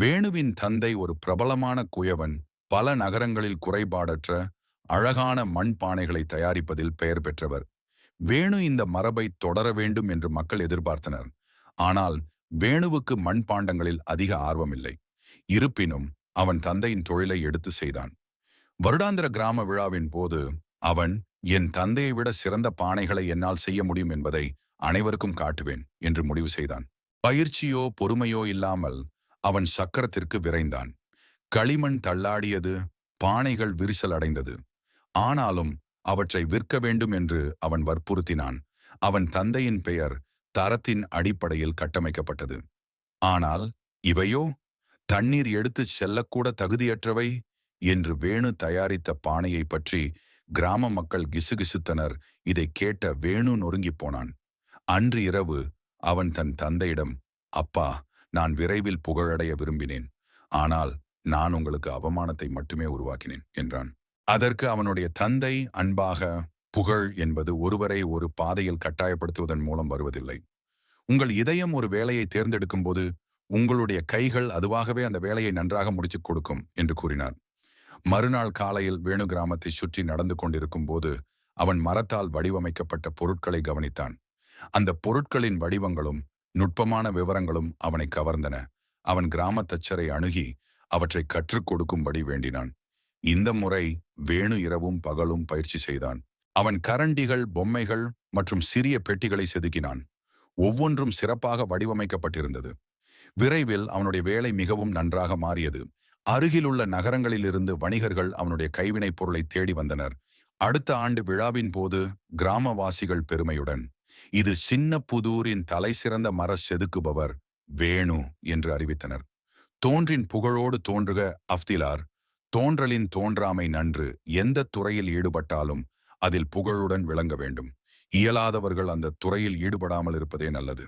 வேணுவின் தந்தை ஒரு பிரபலமான குயவன் பல நகரங்களில் குறைபாடற்ற அழகான மண்பானைகளை தயாரிப்பதில் பெயர் பெற்றவர். வேணு இந்த மரபை தொடர வேண்டும் என்று மக்கள் எதிர்பார்த்தனர். ஆனால் வேணுவுக்கு மண்பாண்டங்களில் அதிக ஆர்வமில்லை. இருப்பினும் அவன் தந்தையின் தொழிலை எடுத்து செய்தான். வருடாந்திர கிராம விழாவின் போது அவன் என் தந்தையை விட சிறந்த பானைகளை என்னால் செய்ய முடியும் என்பதை அனைவருக்கும் காட்டுவேன் என்று முடிவு செய்தான். பயிற்சியோ பொறுமையோ இல்லாமல் அவன் சக்கரத்திற்கு விரைந்தான். களிமண் தள்ளாடியது பானைகள் விரிசல் அடைந்தது. ஆனாலும் அவற்றை விற்க வேண்டும் என்று அவன் வற்புறுத்தினான். அவன் தந்தையின் பெயர் தரத்தின் அடிப்படையில் கட்டமைக்கப்பட்டது. ஆனால் இவையோ தண்ணீர் எடுத்துச் செல்லக்கூட தகுதியற்றவை? என்று வேணு தயாரித்த பானையை பற்றி கிராம மக்கள் கிசுகிசுத்தனர். இதை கேட்ட வேணு நொறுங்கிப் போனான். அன்று இரவு அவன் தன் தந்தையிடம் அப்பா நான் விரைவில் புகழடைய விரும்பினேன். ஆனால் நான் உங்களுக்கு அவமானத்தை மட்டுமே உருவாக்கினேன் என்றான். அதற்கு அவனுடைய தந்தை அன்பாக புகழ் என்பது ஒருவரை ஒரு பாதையில் கட்டாயப்படுத்துவதன் மூலம் வருவதில்லை. உங்கள் இதயம் ஒரு வேலையை தேர்ந்தெடுக்கும் போது உங்களுடைய கைகள் அதுவாகவே அந்த வேலையை நன்றாக முடித்துக் கொடுக்கும் என்று கூறினார். மறுநாள் காலையில் வேணு கிராமத்தை சுற்றி நடந்து கொண்டிருக்கும் போது அவன் மரத்தால் வடிவமைக்கப்பட்ட பொருட்களை கவனித்தான். அந்த பொருட்களின் வடிவங்களும் நுட்பமான விவரங்களும் அவனை கவர்ந்தன. அவன் கிராம தச்சரை அணுகி அவற்றை கற்றுக் கொடுக்கும்படி வேண்டினான். இந்த முறை வேணு இரவும் பகலும் பயிற்சி செய்தான். அவன் கரண்டிகள் பொம்மைகள் மற்றும் சிறிய பெட்டிகளை செதுக்கினான். ஒவ்வொன்றும் சிறப்பாக வடிவமைக்கப்பட்டிருந்தது. விரைவில் அவனுடைய வேலை மிகவும் நன்றாக மாறியது. அருகிலுள்ள நகரங்களிலிருந்து வணிகர்கள் அவனுடைய கைவினைப் பொருளை தேடி வந்தனர். அடுத்த ஆண்டு விழாவின் போது கிராமவாசிகள் பெருமையுடன் இது சின்ன புதூரின் தலை சிறந்த மர செதுக்குபவர் வேணு என்று அறிவித்தனர். தோன்றின் புகழோடு தோன்றுக அஃப்திலார் தோன்றலின் தோன்றாமை நன்று எந்த துறையில் ஈடுபட்டாலும் அதில் புகழுடன் விளங்க வேண்டும். இயலாதவர்கள் அந்த துறையில் ஈடுபடாமல் இருப்பதே நல்லது.